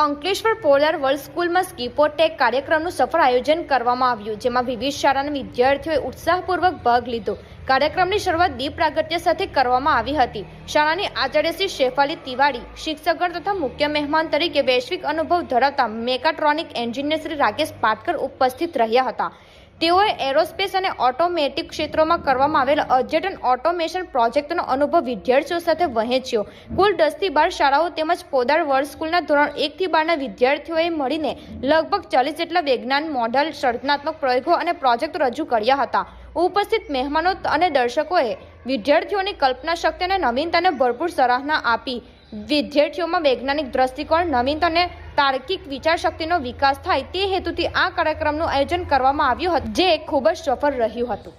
Ankleshwar polar world સ્કૂલમાં સ્કીપોટેક કાર્યક્રમનું સફળ આયોજન કરવામાં આવ્યું, જેમાં વિવિધ શાળાના વિદ્યાર્થીઓએ ઉત્સાહપૂર્વક ભાગ લીધો. કાર્યક્રમની શરૂઆત દીપ પ્રાગટ્ય સાથે કરવામાં આવી હતી. શાળાની આચાર્ય શ્રી શેફાલી તિવારી, શિક્ષકગણ તથા મુખ્ય મહેમાન તરીકે વૈશ્વિક અનુભવ ધરાવતા મેકાટ્રોનિક એન્જિનિયર શ્રી રાકેશ પાટકર ઉપસ્થિત રહ્યા હતા. તેઓએ એરોસ્પેસ અને ઓટોમેટિક ક્ષેત્રોમાં કરવામાં આવેલ અદ્યતન ઓટોમેશન પ્રોજેક્ટનો અનુભવ વિદ્યાર્થીઓ સાથે વહેંચ્યો. કુલ દસથી બાર શાળાઓ તેમજ પોદાર વર્લ્ડ સ્કૂલના ધોરણ એકથી બારના વિદ્યાર્થીઓએ મળીને લગભગ ચાલીસ જેટલા વિજ્ઞાન મોડલ, સર્જનાત્મક પ્રયોગો અને પ્રોજેક્ટ રજૂ કર્યા હતા. ઉપસ્થિત મહેમાનો અને દર્શકોએ વિદ્યાર્થીઓની કલ્પના શક્તિ અને નવીનતાને ભરપૂર સરાહના આપી. વિદ્યાર્થીઓમાં વૈજ્ઞાનિક દ્રષ્ટિકોણ નવીનતા અને તાર્કિક વિચારશક્તિનો વિકાસ થાય તે હેતુથી આ કાર્યક્રમનું આયોજન કરવામાં આવ્યું હતું, જે ખૂબ જ સફળ રહ્યું હતું.